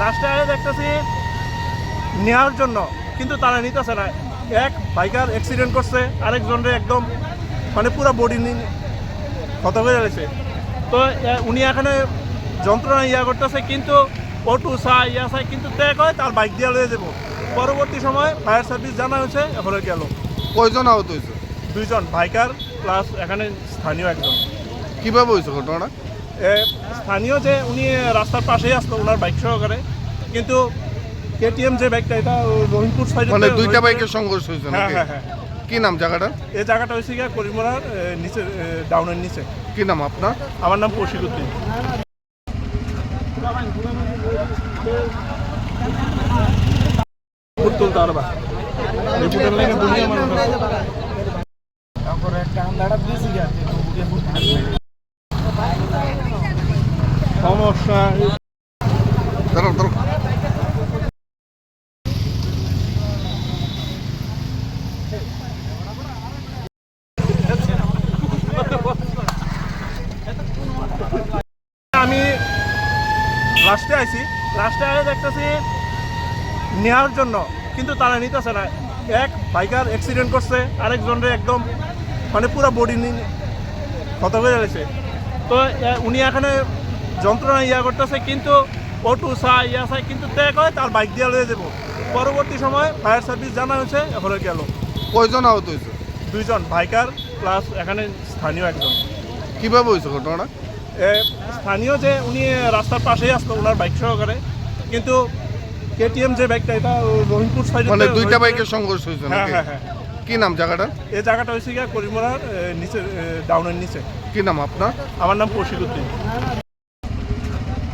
লাস্টে আয় দেখতেছি নেওয়ার জন্য কিন্তু তারা নিতেছে না। এক বাইকার অ্যাক্সিডেন্ট করছে আরেকজনরে একদম মানে পুরো বডি ক্ষত হয়ে গেছে। তো উনি এখানে যন্ত্রণা ইয়া করতেছে কিন্তু অটো চাই ইয়া চাই কিন্তু ত্যাগ হয় তার বাইক দিয়ে লয়ে যাব। পরবর্তী সময় ফায়ার সার্ভিস জানা হয়েছে এখনও গেল। কয়জন আহত হয়েছে? দুইজন বাইকার প্লাস এখানে স্থানীয় একজন। কীভাবে হয়েছে ঘটনাটা? স্থানীয় যে উনি রাস্তার পাশেই আসতো ওনার বাইক সহকারে। কিন্তু কেটিএম যে বাইকটা এটা রহিমপুর সাইডে মানে দুইটা বাইকের সংঘর্ষ হয়েছে হ্যাঁ নাকি? হ্যাঁ হ্যাঁ। কি নাম জায়গাটা? এই জায়গাটা হয়েছে গিয়ে করিমোড়ার নিচে ডাউনের নিচে। কি নাম আপনার? আমার নাম দুনিয়া মানুষ তারপরে একটা আন্দাটা দিয়েছি সমস্যা। আমি লাস্টে আইছি। লাস্টে আয় দেখতেছি নেওয়ার জন্য কিন্তু তারা নিতেছে না। এক বাইকার অ্যাক্সিডেন্ট করছে আরেকজনরে একদম মানে পুরো বডি ক্ষত হয়ে গেছে। তো উনি এখানে যন্ত্রণা ইয়া করতেছে কিন্তু অটো চাই ইয়া চাই কিন্তু তে কয় তার বাইক দিয়ে লয়ে যাব। পরবর্তী সময় ফায়ার সার্ভিস জানা হয়েছে এখনও গেল। কয়জন আহত হয়েছে? দুইজন বাইকার প্লাস এখানে স্থানীয় একজন। কীভাবে হয়েছে ঘটনাটা? এ, স্থানীয় যে উনি রাস্তার পাশেই আসতো ওনার বাইক সহকারে। কিন্তু কেটিএম যে বাইকটা এটা রহিমপুর সাইডে মানে দুইটা বাইকের সংঘর্ষ হয়েছে হ্যাঁ হ্যাঁ হ্যাঁ। কি নাম জায়গাটা? এই জায়গাটা হয়েছে গিয়ে করিমোড়ার নিচে ডাউনের নিচে। কি নাম আপনার? আমার নাম কৌশিকুদ্দিন তুলতে পারবা রিপোর্টার লাগে দুনিয়া মানুষ তারপরে একটা আন্দাটা দিয়েছি গেছে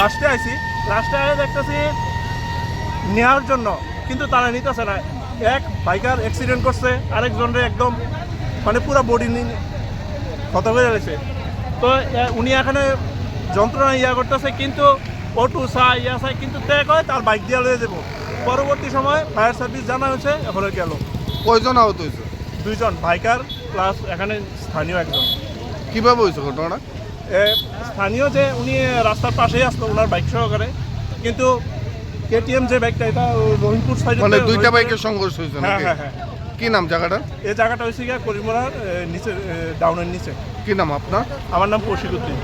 লাস্টে আইছি। লাস্টে আয় দেখতেছি নেওয়ার জন্য কিন্তু তারা নিতেছে না। এক বাইকার অ্যাক্সিডেন্ট করছে আরেকজনরে একদম মানে পুরো বডি নিয়ে ক্ষত হয়ে গেছে। তো উনি এখানে যন্ত্রণা ইয়া করতেছে কিন্তু অটো চাই ইয়া চাই কিন্তু ত্যাগ হয় তার বাইক দিয়ে লয়ে যাব। পরবর্তী সময় ফায়ার সার্ভিস জানা হয়েছে এখনও গেল কয়জন আহত হয়েছে? দুইজন বাইকার প্লাস এখানে স্থানীয় একজন। কীভাবে হয়েছে ঘটনাটা? স্থানীয় যে উনি রাস্তার পাশেই আসতো ওনার বাইক সহকারে কিন্তু কেটিএম যে বাইকটা এটা রহিমপুর সাইডে মানে দুইটা বাইকের সংঘর্ষ হয়েছে হ্যাঁ হ্যাঁ হ্যাঁ কি নাম জায়গাটা এই জায়গাটা হয়েছে গিয়ে করিমোড়ার নিচে ডাউনের নিচে। কি নাম আপনার আমার নাম কৌশিকুদ্দিন